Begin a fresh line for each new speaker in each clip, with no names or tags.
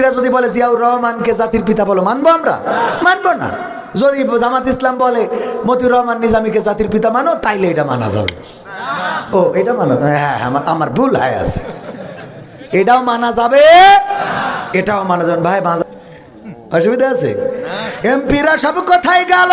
এমপিরা যদি বলে, জিয়াউর রহমানকে জাতির পিতা বলো, মানবো আমরা? মানবো না। যদি জামাত ইসলাম বলে, মতিউর রহমান নিজামীকে জাতির পিতা মানো, তাইলে এটা মানা যাবে। ও, এটা মানা হ্যাঁ আমার আমার ভুল হয় আছে। এটাও মানা যাবে, এটাও মানা যাবে। ভাই অসুবিধা আছে? এমপিরা সব কোথায় গেল।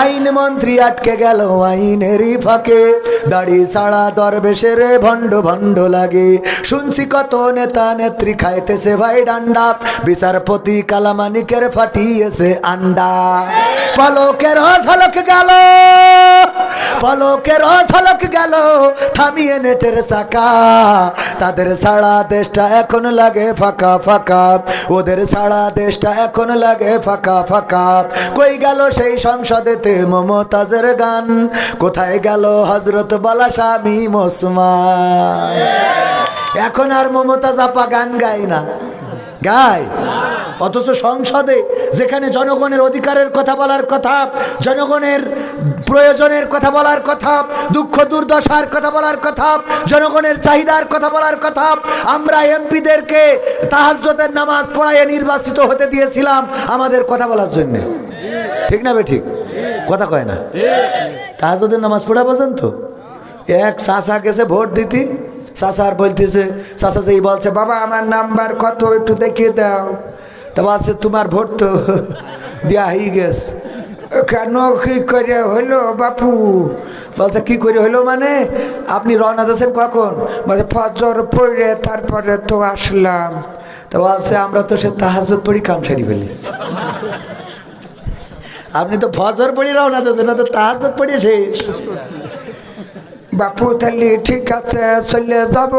আইন মন্ত্রী আটকে গেল আইনেরই ফাঁকে। দাড়ি সারা দরবেশের ভণ্ড ভণ্ড লাগে। শুনছি কত নেতা নেত্রী খাইতেছে ভাই ডান্ডা। বিচারপতি কালামানিকের ফাটিয়েছে আন্ডা। পলকের ঝলক গেল, পলকের ঝলক গেল, থামিয়ে নেটের চাকা। তাদের সারা দেশটা এখন লাগে ফাঁকা ফাঁকা। ওদের সারা দেশটা এখন লাগে ফাঁকা ফাঁকা। কই গেল সেই সংসদেতে মমতাজের গান? কোথায় গেল হজরত বালা স্বামী মোসমান? এখন আর মমতাজ আপা গান গায় না। গায়? অথচ সংসদে যেখানে জনগণের অধিকারের কথা বলার কথা, জনগণের প্রয়োজনের কথা বলার কথা, দুঃখ দুর্দশার কথা বলার কথা, জনগণের চাহিদার কথা বলার কথা, আমরা এমপিদেরকে তাহাজ্জতের নামাজ পড়াইয়ে নির্বাচিত হতে দিয়েছিলাম আমাদের কথা বলার জন্য। ঠিক না বে ঠিক? কথা কয় না। তাহাজ্জতের নামাজ পড়া পর্যন্ত? এক চাষা গেছে ভোট দিতি চাষার বলতেছে চাষা যেই বলছে, বাবা, আমার নাম্বার কত একটু দেখিয়ে দাও। তা বলছে তোমার ভোট তো দেয়া হয়ে গেছে কেন কি করে হইল বাপু? বলছে, কি করে হইল মানে? আপনি রওনা দিয়েছেন কখন? বলছে, ফজর পড়ে তারপরে তো আসলাম। তা বলছে, আমরা তো সে তাহাজত পড়ি, কাম সারি ফেলিস আপনি তো ফজর পড়ি রওনা দিয়েছেন তো তাহাজত পড়ি শেষ। বাপু, তাহলে ঠিক আছে, চলে যাব।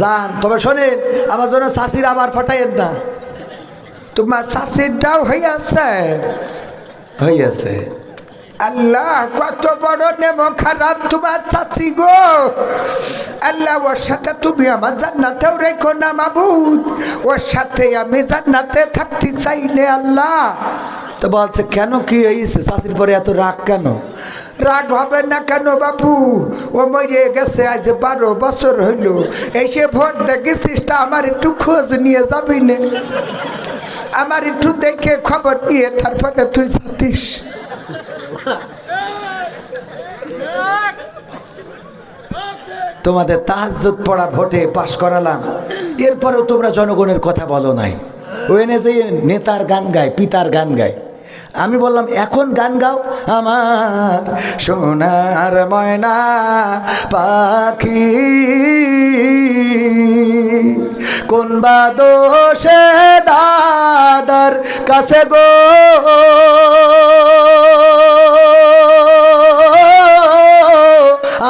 যান, তবে শোনেন, আমার জন্য শাশির আবার ফাটাইয়েন না। তোমার শাশিরটাও হইয়াছে? হইয়াছে। আল্লাহ কত বড় নেব খারাপ তোমার চাচি গো। আল্লাহ ওর সাথে তুমি আমার জান্নাতেও রেখো না মাবুদ। ওর সাথে আমি জান্নাতে থাকতে চাই নে আল্লাহ। তো বলছে কেন কি হয়েছে শাশির পরে এত রাগ কেন? রাগ হবে না কেন বাপু? ও মরে গেছে আজ বারো বছর হইল। এসে ভোট দেখেছিস তা আমার একটু খোঁজ নিয়ে যাবি না। আমার একটু দেখে খবর নিয়ে তারপরে তুই যাতিস তোমাদের তাহাজ্জুদ পড়া ভোটে পাশ করালাম। এরপরেও তোমরা জনগণের কথা বলো নাই। ওয়েনে যে নেতার গান গায়, পিতার গান গায়। আমি বললাম, এখন গান গাও। আমার সোনার ময়না পাখি কোন বা দোষে দাদার কাছে গো?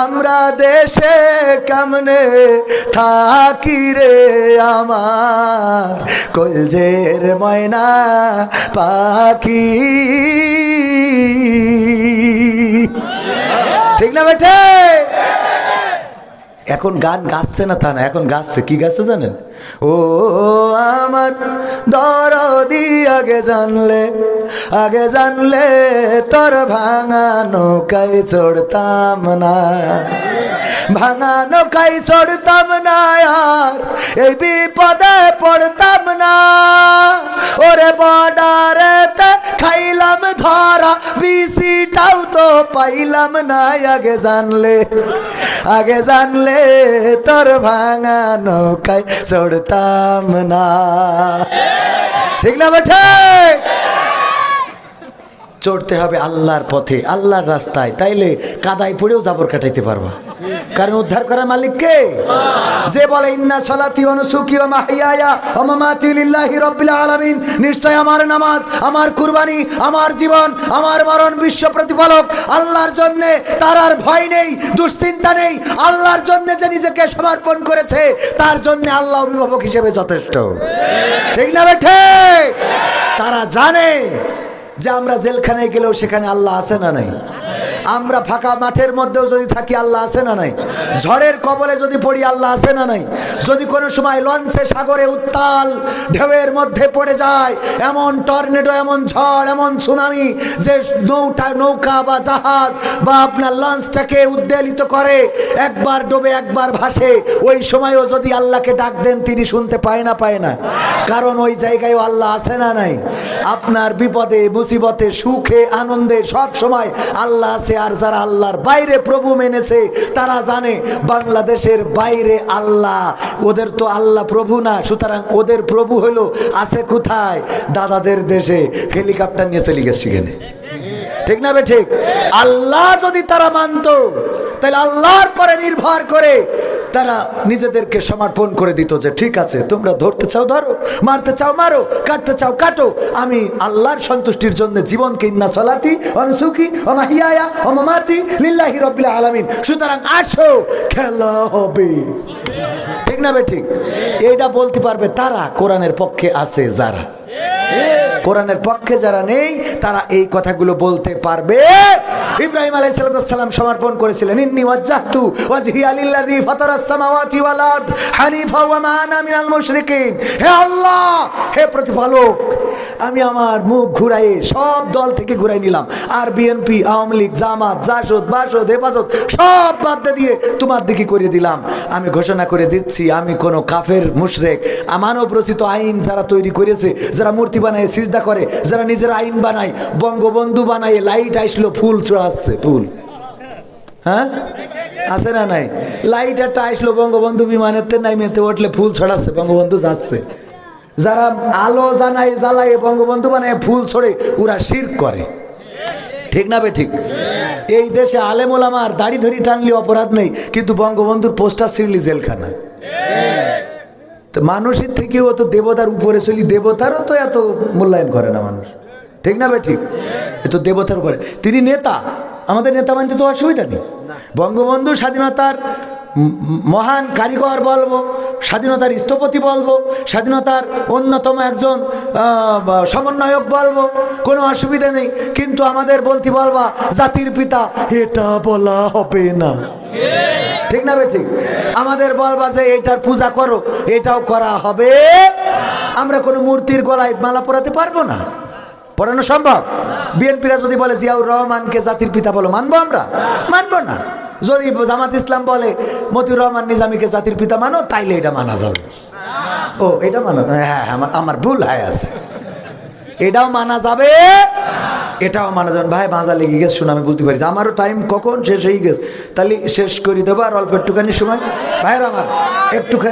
আমরা দেশে কেমনে থাকি রে আমার? কলজের ময়না পাখি। ঠিক না বেঠে? এখন গান গাচ্ছে না তা না, এখন গাচ্ছে। কি গাচ্ছে জানেন? ও, আমার দরদি আগে জানলে আগে জানলে তোর ভাঙা নৌকায় চড়তাম না। ভাঙা নৌকায় চড়তাম না আর, এই বিপদে পড়তাম না। ওরে বর্ডারেতে খাইলাম ধরা বিসিটাও তো পাইলাম না, আগে জানলে আগে জানলে তোর ভাঙা নৌকায় চড়তাম না। ঠিক না বেঠে? চড়তে হবে আল্লাহর পথে, আল্লাহর রাস্তায়, তাইলে কাদায় পড়েও জাবর কাটাইতে পারবা। কারণ উদ্ধার করার মালিক কে? যে বলে, ইন্না সলাতি অনুসুকি ও মাহিয়ায়া ও মামাতি লিল্লাহি রাব্বিল আলামিন। নিশ্চয় আমার নামাজ, আমার কুরবানি, আমার জীবন, আমার মরণ বিশ্ব প্রতিপালক। আল্লাহর জন্য তার আর ভয় নেই, দুশ্চিন্তা নেই। আল্লাহর জন্য যে নিজেকে সমর্পণ করেছে, তার জন্য আল্লাহ অভিভাবক হিসেবে যথেষ্ট। ঠিক না বেঠে? তারা জানে যে আমরা জেলখানায় গেলেও সেখানে আল্লাহ আছে না নাই? আমরা ফাঁকা মাঠের মধ্যেও যদি থাকি, আল্লাহ আছে না নাই? ঝড়ের কবলে যদি পড়ি, আল্লাহ আছে না নাই? যদি কোনো সময় লঞ্চে, সাগরে উত্তাল, ঢেউয়ের মধ্যে পড়ে যায়, এমন টর্নেডো, এমন ঝড়, এমন সুনামি যে নৌটা, নৌকা বা জাহাজ বা আপনার লঞ্চটাকে উদ্বেলিত করে, একবার ডোবে, একবার ভাসে, ওই সময়ও যদি আল্লাহকে ডাক দেন, তিনি শুনতে পায় না পায় না। কারণ ওই জায়গায় আল্লাহ আছে না নাই? আপনার বিপদে, মুসিবতে, সুখে, আনন্দে সব সময় আল্লাহ আছে। আর যারা আল্লাহর বাইরে প্রভু মেনেছে, তারা জানে বাংলাদেশের বাইরে আল্লাহ। ওদের তো আল্লাহ প্রভু না, সুতরাং ওদের প্রভু হলো আছে কোথায়? দাদাদের দেশে। হেলিকপ্টার নিয়ে চলে গেছে সেখানে ঠিক না বে ঠিক? আল্লাহ যদি তারা মানত, তাহলে আল্লাহর পরে নির্ভর করে তারা নিজেদেরকে সমর্পণ করে দিত যে, ঠিক আছে, তোমরা ধরতে চাও, ধরো, মারতে চাও, মারো, কাটতে চাও, কাটো। আমি আল্লাহর সন্তুষ্টির জন্য জীবনকে ইন্না সলাতি অনুসুখী অমাহিয়ায়া অমামাতি লিল্লাহি রব্বিল আলামিন। সুতরাং আসো, খেলা হবে। ঠিক না বে, ঠিক? এইটা বলতে পারবে তারা, কোরআনের পক্ষে আছে যারা। কোরআনের পক্ষে যারা নেই, তারা এই কথাগুলো বলতে পারবে। ইব্রাহিম আলাইহিস সালাম সমর্পণ করেছিলেন আমি আমার মুখ সব দল থেকে ঘুরাই নিলাম। আর বিএনপি আওয়ামী লীগ, জামাত, জাসদ, বাসদ, হেফাজত, সব বাদ দিয়ে তোমার দিকে করে দিলাম। আমি ঘোষণা করে দিচ্ছি, আমি কোনো কাফের, মুশরেক মানব রচিত আইন যারা তৈরি করেছে, যারা মূর্তি বানায় সিজদা করে, যারা নিজের আইন বানায়, বঙ্গবন্ধু বানায়, লাইট আসলো, ফুল চড়াচ্ছে, ফুল। হ্যাঁ? আছে না নাই? লাইট একটা আসলো, বঙ্গবন্ধু বিমানের তে নাই মেতে উঠলে ফুল ছড়াচ্ছে বঙ্গবন্ধু যাচ্ছে। যারা আলো জানায় জ্বালায়, বঙ্গবন্ধু বানায়, ফুল ছড়ে, ওরা শির করে। ঠিক না বে ঠিক? এই দেশে আলেমুল আমার দাড়ি ধরি টানলে অপরাধ নেই, কিন্তু বঙ্গবন্ধুর পোস্টার ছিঁড়লি জেলখানা তো মানুষের থেকেও তো দেবতার উপরে চলি, দেবতারও তো এত মূল্যায়ন করে না মানুষ। ঠিক না বে ঠিক? এ তো দেবতার উপরে। তিনি নেতা। আমাদের নেতা মানতে তো অসুবিধা নেই। বঙ্গবন্ধু স্বাধীনতার মহান কারিগর বলব, স্বাধীনতার স্থপতি বলব, স্বাধীনতার অন্যতম একজন সমন্বয়ক বলব, কোনো অসুবিধা নেই। কিন্তু আমাদের বলতে বলবা, জাতির পিতা, এটা বলা হবে না। ঠিক না ঠিক? আমাদের বলবা যে এটার পূজা করো এটাও করা হবে। আমরা কোনো মূর্তির গলায় মালা পরাতে পারব না। পড়ানো সম্ভব? বিএনপিরা যদি বলে জিয়াউর রহমানকে জাতির পিতা বলো মানবো আমরা? মানবো না। যদি জামাত ইসলাম বলে মতিউর রহমান নিজামীকে জাতির পিতা মানো তাইলে এটা মানা যাবে। ও এটা মানা হ্যাঁ আমার আমার ভুল হয় আছে। এটাও মানা যাবে। এটাও মানা যাবেন ভাই, বাঁধা লেগে গেছে শুনে আমি বলতে পারি। আমারও টাইম কখন শেষ হয়ে গেছে? তাহলে শেষ করে দেবো আর অল্প একটুখানি সময়। ভাইয়ের আমার, একটুখানি